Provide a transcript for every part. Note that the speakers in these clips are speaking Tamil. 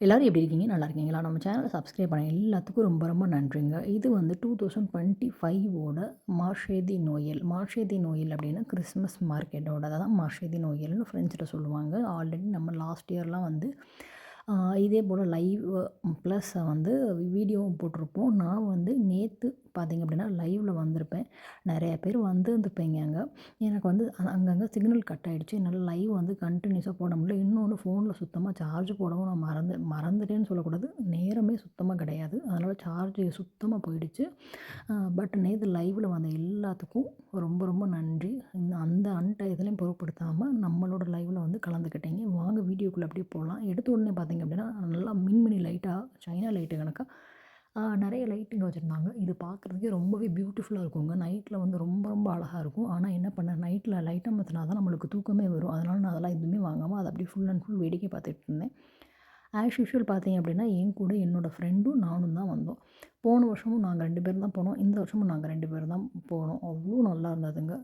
எல்லோரும் எப்படி இருக்கீங்க? நல்லா இருக்கீங்களா? நம்ம சேனலை சப்ஸ்கிரைப் பண்ண எல்லாத்துக்கும் ரொம்ப ரொம்ப நன்றிங்க. இது வந்து டூ தௌசண்ட் டுவெண்ட்டி ஃபைவோட மார்ஷேதி நோயல். மார்ஷேதி நோயல் அப்படின்னா கிறிஸ்மஸ் மார்க்கெட்டோட தான் மார்ஷேதி நோயல்னு ஃப்ரெண்ட்ஸில் சொல்லுவாங்க. ஆல்ரெடி நம்ம லாஸ்ட் இயர்லாம் வந்து இதே போல் லைவ் ப்ளஸ் வந்து வீடியோவும் போட்டிருப்போம். நான் வந்து நேற்று பார்த்திங்க அப்படின்னா லைவில் வந்திருப்பேன். நிறைய பேர் வந்துருந்துருப்பீங்க அங்கே. எனக்கு வந்து அங்கங்கே சிக்னல் கட் ஆகிடுச்சு என்னால் லைவ் வந்து கண்டினியூஸாக போட முடியல. இன்னொன்று ஃபோனில் சுத்தமாக சார்ஜ் போடவும் நான் மறந்து மறந்துட்டேன்னு சொல்லக்கூடாது. நேரமே சுத்தமாக கிடையாது. அதனால் சார்ஜ் சுத்தமாக போயிடுச்சு. பட் நேற்று லைவில் வந்த எல்லாத்துக்கும் ரொம்ப ரொம்ப நன்றி. இந்த அந்த அன்டயத்துலையும் பொருட்படுத்தாமல் நம்மளோட லைவில் வந்து கலந்துக்கிட்டீங்க. வாங்க வீடியோக்குள்ளே அப்படியே போகலாம் எடுத்த உடனே பார்த்திங்க அப்படின்னா நல்லா மின்மினி லைட்டாக சைனா லைட்டு கணக்காக நிறைய லைட்டுங்க வச்சுருந்தாங்க. இது பார்க்குறதுக்கே ரொம்பவே பியூட்டிஃபுல்லாக இருக்குங்க. நைட்டில் வந்து ரொம்ப ரொம்ப அழகாக இருக்கும். ஆனால் என்ன பண்ணேன் நைட்டில் லைட்டை மாற்றினா தான் நம்மளுக்கு தூக்கமே வரும். அதனால் நான் அதெல்லாம் எதுவுமே வாங்காமல் அதை அப்படியே ஃபுல் அண்ட் ஃபுல் வேடிக்கை பார்த்துட்டு இருந்தேன். ஆஸ் யூஷுவல் பார்த்தீங்க அப்படின்னா என் கூட என்னோடய ஃப்ரெண்டும் நானும் தான் வந்தோம். போன வருஷமும் நாங்கள் ரெண்டு பேரும் தான் போனோம். இந்த வருஷமும் நாங்கள் ரெண்டு பேரும் தான் போனோம். அவ்வளோ நல்லா இருந்ததுங்க.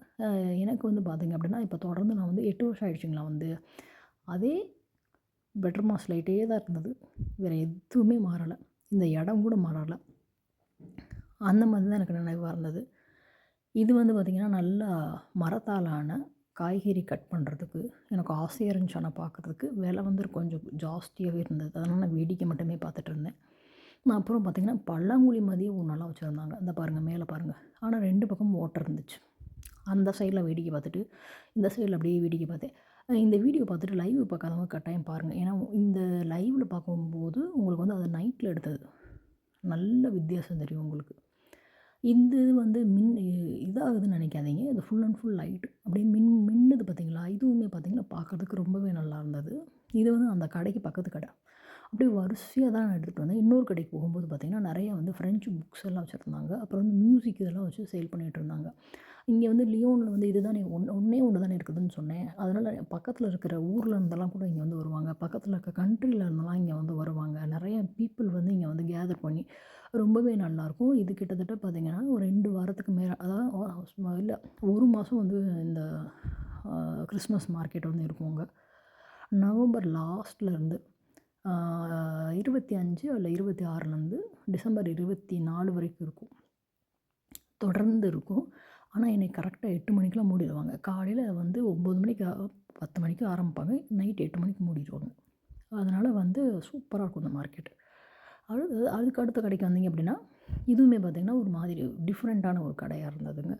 எனக்கு வந்து பார்த்திங்க அப்படின்னா இப்போ தொடர்ந்து நான் வந்து எட்டு வருஷம் ஆயிடுச்சுங்களா வந்து. அதே பெட்டர் மாஸ் லைட்டே தான் இருந்தது. வேறு எதுவுமே மாறலை. இந்த இடம் கூட மாறலை. அந்த மாதிரி தான் எனக்கு நினைவாக இருந்தது. இது வந்து பார்த்திங்கன்னா நல்லா மரத்தாலான காய்கறி கட் பண்ணுறதுக்கு எனக்கு ஆசையாக இருந்துச்சு ஆனால் பார்க்குறதுக்கு விலை வந்து கொஞ்சம் ஜாஸ்தியாகவே இருந்தது. அதனால் நான் வேடிக்கை மட்டுமே பார்த்துட்டு இருந்தேன். நான் அப்புறம் பார்த்திங்கன்னா பல்லாங்குழி மாதிரியே ஒரு நல்லா வச்சுருந்தாங்க. இந்த பாருங்கள் மேலே பாருங்கள் ஆனால் ரெண்டு பக்கம் ஓட்டர் இருந்துச்சு. அந்த சைடில் வேடிக்கை பார்த்துட்டு இந்த சைடில் அப்படியே வேடிக்கை பார்த்தேன். இந்த வீடியோ பார்த்துட்டு லைவ் பார்க்காதவங்க கட்டாயம் பாருங்கள் ஏன்னா இந்த லைவில் பார்க்கும்போது உங்களுக்கு வந்து அது நைட்டில் எடுத்தது. நல்ல வித்தியாசம் தெரியும் உங்களுக்கு. இந்த இது வந்து மின் இதாகுதுன்னு நினைக்காதீங்க. இது ஃபுல் அண்ட் ஃபுல் லைட் அப்படியே மின் மின்னுது பார்த்தீங்களா? இதுவுமே பார்த்திங்கன்னா பார்க்குறதுக்கு ரொம்பவே நல்லா இருந்தது. இது வந்து அந்த கடைக்கு பக்கத்து கடை. அப்படியே வரிசையாக தான் நான் எடுத்துகிட்டு வந்தேன். இன்னொரு கடைக்கு போகும்போது பார்த்திங்கன்னா நிறையா வந்து ஃப்ரெஞ்சு புக்ஸ் எல்லாம் வச்சுருந்தாங்க. அப்புறம் வந்து மியூசிக் இதெல்லாம் வச்சு சேல் பண்ணிகிட்டு இருந்தாங்க. இங்கே வந்து லியோனில் வந்து இதுதானே ஒன் ஒன்றே ஒன்று தானே இருக்குதுன்னு சொன்னேன். அதனால் பக்கத்தில் இருக்கிற ஊரில் இருந்தெல்லாம் கூட இங்கே வந்து வருவாங்க. பக்கத்தில் இருக்க கண்ட்ரியில் இருந்தெல்லாம் இங்கே வந்து வருவாங்க. நிறைய பீப்புள் வந்து இங்கே வந்து கேதர் பண்ணி ரொம்பவே நல்லாயிருக்கும். இது கிட்டத்தட்ட பார்த்திங்கன்னா ஒரு ரெண்டு வாரத்துக்கு மேலே அதாவது இல்லை ஒரு மாதம் வந்து இந்த கிறிஸ்மஸ் மார்க்கெட் வந்து இருக்குங்க நவம்பர் லாஸ்ட்லேருந்து இருபத்தி அஞ்சு இல்லை இருபத்தி ஆறுலேருந்து டிசம்பர் இருபத்தி நாலு வரைக்கும் இருக்கும். தொடர்ந்து இருக்கும். ஆனால் என்னை கரெக்டாக எட்டு மணிக்கெலாம் மூடிடுவாங்க காலையில் வந்து ஒம்பது மணிக்கு பத்து மணிக்கு ஆரம்பிப்பாங்க. நைட் எட்டு மணிக்கு மூடிடுவாங்க அதனால் வந்து சூப்பராக இருக்கும் இந்த மார்க்கெட்டு அடுத்து அதுக்கு அடுத்த கடைக்கு வந்தீங்க அப்படின்னா இதுவுமே பார்த்திங்கன்னா ஒரு மாதிரி டிஃப்ரெண்ட்டான ஒரு கடையாக இருந்ததுங்க.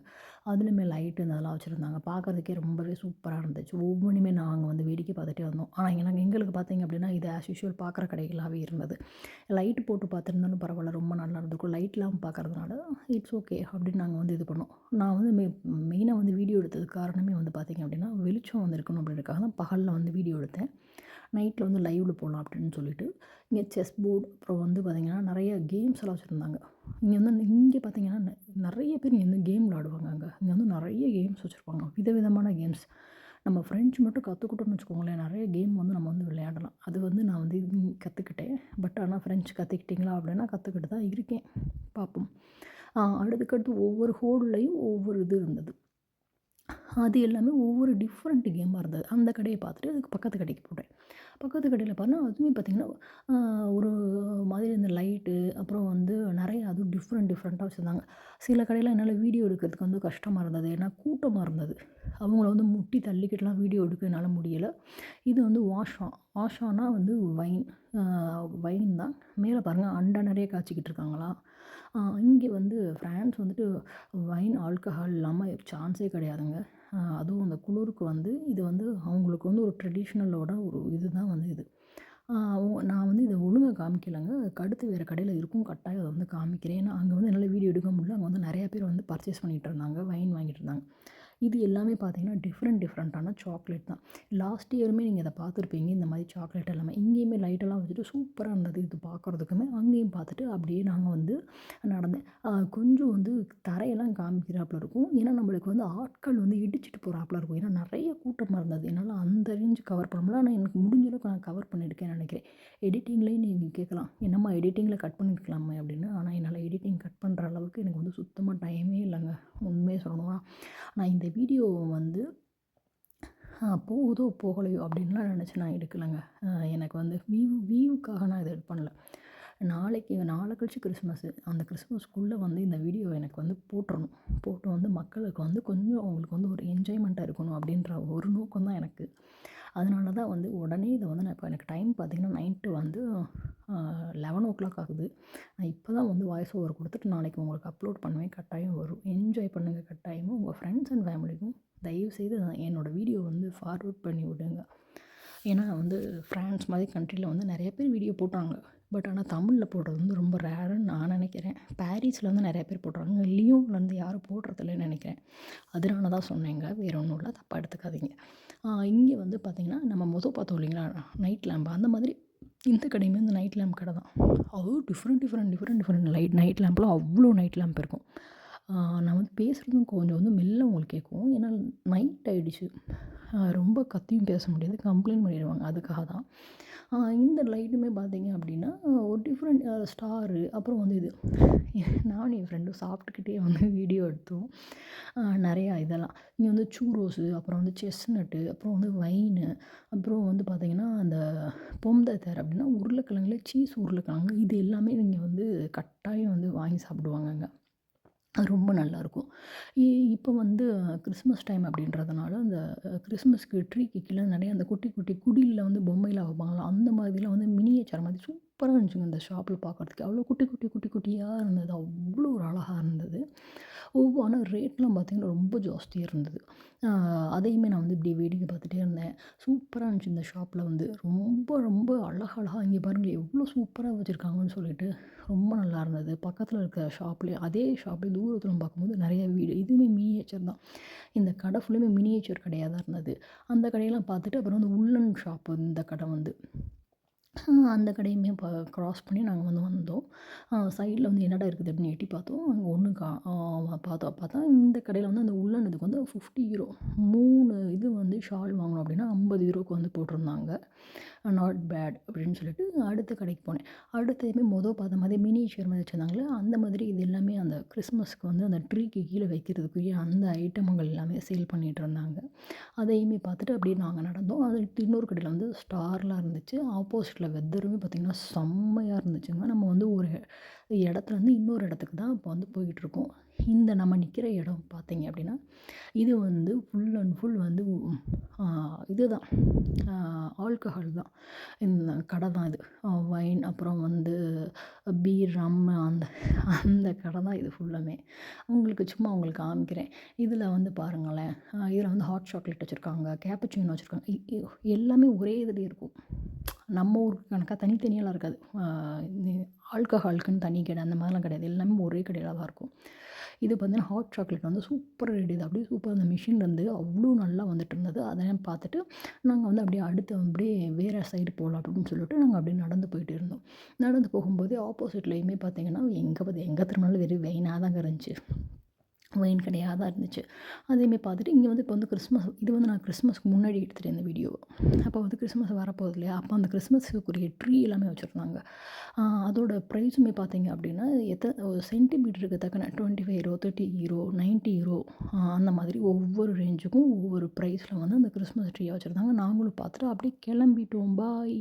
அதுலேயுமே லைட்டு அதெல்லாம் வச்சுருந்தாங்க. பார்க்குறதுக்கே ரொம்பவே சூப்பராக இருந்துச்சு. ஒவ்வொன்றுமே நாங்கள் வந்து வேடிக்கை பார்த்துட்டே வந்தோம். ஆனால் எனக்கு எங்களுக்கு பார்த்திங்க அப்படின்னா இது ஆஸ் யூஷுவல் பார்க்குற கடைகளாகவே இருந்தது. லைட்டு போட்டு பார்த்துருந்தாலும் பரவாயில்ல ரொம்ப நல்லா இருந்திருக்கும். லைட்லாம் பார்க்குறதுனால இட்ஸ் ஓகே அப்படின்னு நாங்கள் வந்து இது பண்ணோம். நான் வந்து மெ மெயினாக வந்து வீடியோ எடுத்தது காரணமே வந்து பார்த்திங்க அப்படின்னா வெளிச்சம் வந்து இருக்கணும் அப்படின்றதுக்காக தான் பகலில் வந்து வீடியோ எடுத்தேன். நைட்டில் வந்து லைவில் போடலாம் அப்படின்னு சொல்லிட்டு இங்கே செஸ் போர்டு அப்புறம் வந்து பார்த்திங்கன்னா நிறைய கேம்ஸ் எல்லாம் வச்சுருந்தாங்க. இங்கே வந்து இங்கே பார்த்திங்கன்னா நிறைய பேர் இங்கே வந்து கேம் விளாடுவாங்க அங்கே. இங்கே வந்து நிறைய கேம்ஸ் வச்சுருப்பாங்க. விதவிதமான கேம்ஸ் நம்ம ஃப்ரெண்ட்ஸ் மட்டும் கற்றுக்கிட்டோம்னு வச்சுக்கோங்களேன் நிறைய கேம் வந்து நம்ம வந்து விளையாடலாம். அது வந்து நான் வந்து கற்றுக்கிட்டேன் பட் ஆனால் ஃப்ரெண்ட்ஸ் கற்றுக்கிட்டிங்களா அப்படின்னா கற்றுக்கிட்டு தான் இருக்கேன். பார்ப்போம் அடுத்துக்கடுத்து ஒவ்வொரு ஹோல்லையும் ஒவ்வொரு இது இருந்தது. அது எல்லாமே ஒவ்வொரு டிஃப்ரெண்ட் கேமாக இருந்தது. அந்த கடையை பார்த்துட்டு அதுக்கு பக்கத்து கடைக்கு போட்டேன். பக்கத்து கடையில் பார்த்தா அதுவுமே பார்த்திங்கன்னா ஒரு மாதிரி இந்த லைட்டு அப்புறம் வந்து நிறைய அதுவும் டிஃப்ரெண்ட் டிஃப்ரெண்ட்டாக வச்சுருந்தாங்க. சில கடையில் என்னால் வீடியோ எடுக்கிறதுக்கு வந்து கஷ்டமாக இருந்தது. ஏன்னா கூட்டமாக இருந்தது. அவங்கள வந்து முட்டி தள்ளிக்கிட்டுலாம் வீடியோ எடுக்க என்னால் முடியலை. இது வந்து வாஷா வாஷானா வந்து வைன் வைன் தான். மேலே பாருங்கள் அண்டை நிறைய காய்ச்சிக்கிட்டு இருக்காங்களா இங்கே வந்து ஃப்ரான்ஸ் வந்துட்டு வைன் ஆல்கஹால் இல்லாமல் சான்ஸே கிடையாதுங்க. அதுவும் அந்த குளிருக்கு வந்து இது வந்து அவங்களுக்கு வந்து ஒரு ட்ரெடிஷ்னலோட ஒரு இது தான் வந்து இது. நான் வந்து இதை ஒழுங்காக காமிக்கலைங்க. அடுத்து வேறு கடையில் இருக்கும் கட்டாயம் அதை வந்து காமிக்கிறேன். ஏன்னா அங்கே வந்து என்னால் வீடியோ எடுக்க முடியல. அங்கே வந்து நிறையா பேர் வந்து பர்ச்சேஸ் பண்ணிகிட்டு இருந்தாங்க. வைன் வாங்கிட்டு இது எல்லாமே பார்த்தீங்கன்னா டிஃப்ரெண்ட் டிஃப்ரெண்ட்டான சாக்லேட் தான். லாஸ்ட் இயருமே நீங்கள் இதை பார்த்துருப்பீங்க இந்த மாதிரி சாக்லேட் எல்லாமே. இங்கேயுமே லைட்டெல்லாம் வச்சுட்டு சூப்பராக இருந்தது இது பார்க்குறதுக்குமே. அங்கேயும் பார்த்துட்டு அப்படியே நாங்கள் வந்து நடந்தேன் கொஞ்சம் வந்து தரையெல்லாம் காமிக்கிறாப்புல இருக்கும். ஏன்னா நம்மளுக்கு வந்து ஆட்கள் வந்து இடிச்சிட்டு போகிறாப்புல இருக்கும். ஏன்னா நிறைய கூட்டமாக இருந்தது. என்னால் அந்த ரேஞ்சு கவர் பண்ண முடியல. ஆனால் எனக்கு முடிஞ்ச அளவுக்கு நான் கவர் பண்ணியிருக்கேன்னு நினைக்கிறேன். எடிட்டிங்லேயும் நீங்கள் கேட்கலாம். என்னம்மா எடிட்டிங்கில் கட் பண்ணியிருக்கலாமே அப்படின்னு. ஆனால் என்னால் எடிட்டிங் கட் பண்ணுற அளவுக்கு எனக்கு வந்து சுத்தமாக டைமே இல்லைங்க. உண்மையாக சொல்லணும்னா. நான் இந்த வீடியோ வந்து போகுதோ போகலையோ? அப்படின்லாம் நினச்சி நான் எடுக்கலைங்க. எனக்கு வந்து வியூ வியூவுக்காக நான் இதை இது பண்ணல. நாளைக்கு நாளை கழிச்சு கிறிஸ்மஸ்ஸு அந்த கிறிஸ்மஸ்க்குள்ளே வந்து இந்த வீடியோ எனக்கு வந்து போட்டுடணும் போட்டு வந்து மக்களுக்கு வந்து கொஞ்சம் அவங்களுக்கு வந்து ஒரு என்ஜாய்மெண்ட்டாக இருக்கணும் அப்படின்ற ஒரு நோக்கம் தான் எனக்கு. அதனால தான் வந்து உடனே இதை வந்து நான் இப்போ எனக்கு டைம் பார்த்திங்கன்னா நைட்டு வந்து லெவன் ஓ கிளாக் ஆகுது. நான் இப்போ தான் வந்து வாய்ஸ் ஓவர் கொடுத்துட்டு நாளைக்கு உங்களுக்கு அப்லோட் பண்ணுவேன். கட்டாயம் வரும். என்ஜாய் பண்ணுங்கள் கட்டாயமும் உங்கள் ஃப்ரெண்ட்ஸ் அண்ட் ஃபேமிலிக்கும் தயவுசெய்து என்னோடய வீடியோ வந்து ஃபார்வர்ட் பண்ணி விடுங்க. ஏன்னா வந்து ஃப்ரான்ஸ் மாதிரி கண்ட்ரியில் வந்து நிறைய பேர் வீடியோ போட்டாங்க. பட் ஆனால் தமிழில் போடுறது வந்து ரொம்ப ரேருன்னு நான் நினைக்கிறேன். பாரிஸில் வந்து நிறைய பேர் போடுறாங்க. லியோன்லேருந்து யாரும் போடுறதில்லன்னு நினைக்கிறேன். அதனால தான் சொன்னேங்க. வேறு ஒன்றும் இல்லை. தப்பாக எடுத்துக்காதீங்க. இங்கே வந்து பார்த்திங்கன்னா நம்ம மொதல் பார்த்தோம் இல்லைங்களா? நைட் லேம்பு அந்த மாதிரி இந்த கடையுமே இந்த நைட் லேம்ப் கடை தான். அதுவும் different different different different light night லேம்ப்லாம் அவ்வளோ நைட் லேம்ப் இருக்கும். நான் வந்து பேசுகிறதும் கொஞ்சம் வந்து மெல்ல உங்களுக்கு கேட்கும் ஏன்னா நைட் ஆகிடுச்சு ரொம்ப கத்தியும் பேச முடியாது. கம்ப்ளைண்ட் பண்ணிடுவாங்க. அதுக்காக தான் இந்த லைட்டுமே பார்த்தீங்க அப்படின்னா டிஃப்ரெண்ட் ஸ்டாரு அப்புறம் வந்து இது. நானும் என் ஃப்ரெண்டும் சாப்பிட்டுக்கிட்டே வந்து வீடியோ எடுத்தோம். நிறையா இதெல்லாம். இங்கே வந்து சூரோஸு அப்புறம் வந்து செஸ்நட்டு அப்புறம் வந்து வைனு அப்புறம் வந்து பார்த்திங்கன்னா அந்த பொம்தத்தர் அப்படின்னா உருளைக்கிழங்குல சீஸ் உருளைக்கிழங்கு. இது எல்லாமே நீங்கள் வந்து கட்டாயம் வந்து வாங்கி சாப்பிடுவாங்க அங்கே ரொம்ப நல்லாயிருக்கும் இப்போ வந்து கிறிஸ்மஸ் டைம் அப்படின்றதுனால அந்த கிறிஸ்மஸ்க்கு ட்ரீக்கு கீழே நிறைய அந்த குட்டி குட்டி குடிலில் வந்து பொம்மையில் வைப்பாங்களா அந்த மாதிரிலாம் வந்து மினியேச்சர் மாதிரி சூப்பராக இருந்துச்சுங்க அந்த ஷாப்பில் பார்க்குறதுக்கு அவ்வளோ குட்டி குட்டி குட்டி குட்டியாக இருந்தது. அவ்வளோ ஒரு அழகாக இருந்தது. ஒவ்வொரு ஆனால் ரேட்லாம் பார்த்திங்கன்னா ரொம்ப ஜாஸ்தியாக இருந்தது. அதையுமே நான் வந்து இப்படி வேடிக்கை பார்த்துட்டே இருந்தேன். சூப்பராக இருந்துச்சு இந்த ஷாப்பில் வந்து. ரொம்ப ரொம்ப அழகழகாக இங்கே பாருங்கள் எவ்வளோ சூப்பராக வச்சுருக்காங்கன்னு சொல்லிட்டு ரொம்ப நல்லா இருந்தது. பக்கத்தில் இருக்க ஷாப்லேயே அதே ஷாப்லேயே தூரத்தில் பார்க்கும்போது நிறைய வீடு. இதுவுமே மினியேச்சர் தான். இந்த கடை ஃபுல்லுமே மினியேச்சர் கடையாக தான் இருந்தது. அந்த கடையெல்லாம் பார்த்துட்டு அப்புறம் வந்து உள்ளன் ஷாப்பு இந்த கடை வந்து. அந்த கடையுமே ப க்ராஸ் பண்ணி நாங்கள் வந்து வந்தோம். சைடில் வந்து என்னடா இருக்குது அப்படின்னு எட்டி பார்த்தோம். அங்கே ஒன்று கா பார்த்தோம் பார்த்தா இந்த கடையில் வந்து அந்த உள்ளனதுக்கு வந்து ஃபிஃப்டி யூரோ மூணு இது வந்து ஷால் வாங்கணும் அப்படின்னா ஐம்பது யூரோக்கு வந்து போட்டிருந்தாங்க. நாட் பேட் அப்படின்னு சொல்லிட்டு அடுத்த கடைக்கு போனேன். அடுத்ததுமே மொதல் பார்த்த மாதிரி மினிச்சர் மாதிரி வச்சுருந்தாங்களே அந்த மாதிரி இது எல்லாமே அந்த கிறிஸ்மஸ்க்கு வந்து அந்த ட்ரீக்கு கீழே வைக்கிறதுக்குரிய அந்த ஐட்டமுங்கள் எல்லாமே சேல் பண்ணிகிட்டு இருந்தாங்க. அதையுமே பார்த்துட்டு அப்படியே நாங்கள் நடந்தோம். அது இன்னொரு கடையில் வந்து ஸ்டார்லாம் இருந்துச்சு. ஆப்போசிட்டில் வெதருமே பார்த்திங்கன்னா செம்மையாக இருந்துச்சுங்க. நம்ம வந்து ஒரு இடத்துலேருந்து இன்னொரு இடத்துக்கு தான் இப்போ வந்து போய்கிட்டுருக்கோம் இந்த நம்ம நிற்கிற இடம் பார்த்தீங்க அப்படின்னா இது வந்து ஃபுல் அண்ட் ஃபுல் வந்து இது தான் ஆல்கஹால் தான். இந்த கடை தான் இது. வைன் அப்புறம் வந்து பீர் ரம் அந்த அந்த கடை தான் இது ஃபுல்லுமே உங்களுக்கு சும்மா உங்களுக்கு காமிக்கிறேன். இதில் வந்து பாருங்களேன். இதில் வந்து ஹாட் சாக்லேட் வச்சுருக்காங்க கேப்பச்சினோ வச்சுருக்காங்க. எல்லாமே ஒரே இதுலேயே இருக்கும். நம்ம ஊருக்கு கணக்காக தனித்தனியெல்லாம் இருக்காது. ஆல்கஹாலுக்குன்னு தனி கடை அந்த மாதிரிலாம் கிடையாது. எல்லாமே ஒரே கடையில் தான் இருக்கும். இது பார்த்தீங்கன்னா ஹாட் சாக்லேட் வந்து சூப்பராக ரெடி அப்படியே சூப்பராக அந்த மிஷின்லேருந்து அவ்வளோ நல்லா வந்துட்டு இருந்தது. அதெல்லாம் பார்த்துட்டு நாங்கள் வந்து அப்படியே அடுத்து அப்படியே வேறு சைடு போகலாம் அப்படின்னு சொல்லிட்டு நாங்கள் அப்படியே நடந்து போயிட்டு இருந்தோம். நடந்து போகும்போது ஆப்போசிட்லேயுமே பார்த்தீங்கன்னா எங்கே பார்த்து எங்கே திரும்பினாலும் வெறும் வெயினாக தாங்க இருந்துச்சு. ஒயின் கிடையாது தான் இருந்துச்சு. அதேமாரி பார்த்துட்டு இங்கே வந்து இப்போ வந்து கிறிஸ்மஸ் இது வந்து நான் கிறிஸ்மஸ்க்கு முன்னாடி எடுத்துகிட்டு இந்த வீடியோ அப்போ வந்து கிறிஸ்மஸ் வரப்போகுது இல்லையா? அப்போ அந்த கிறிஸ்மஸுக்குரிய ட்ரீ எல்லாமே வச்சுருந்தாங்க. அதோட ப்ரைஸுமே பார்த்தீங்க அப்படின்னா எத்தனை சென்டிமீட்டருக்கு தக்கன twenty five zero thirty zero ninety zero அந்த மாதிரி ஒவ்வொரு ரேஞ்சுக்கும் ஒவ்வொரு ப்ரைஸில் வந்து அந்த கிறிஸ்மஸ் ட்ரீயாக வச்சுருந்தாங்க. நாங்களும் பார்த்துட்டு அப்படியே கிளம்பிட்டோம். பாய்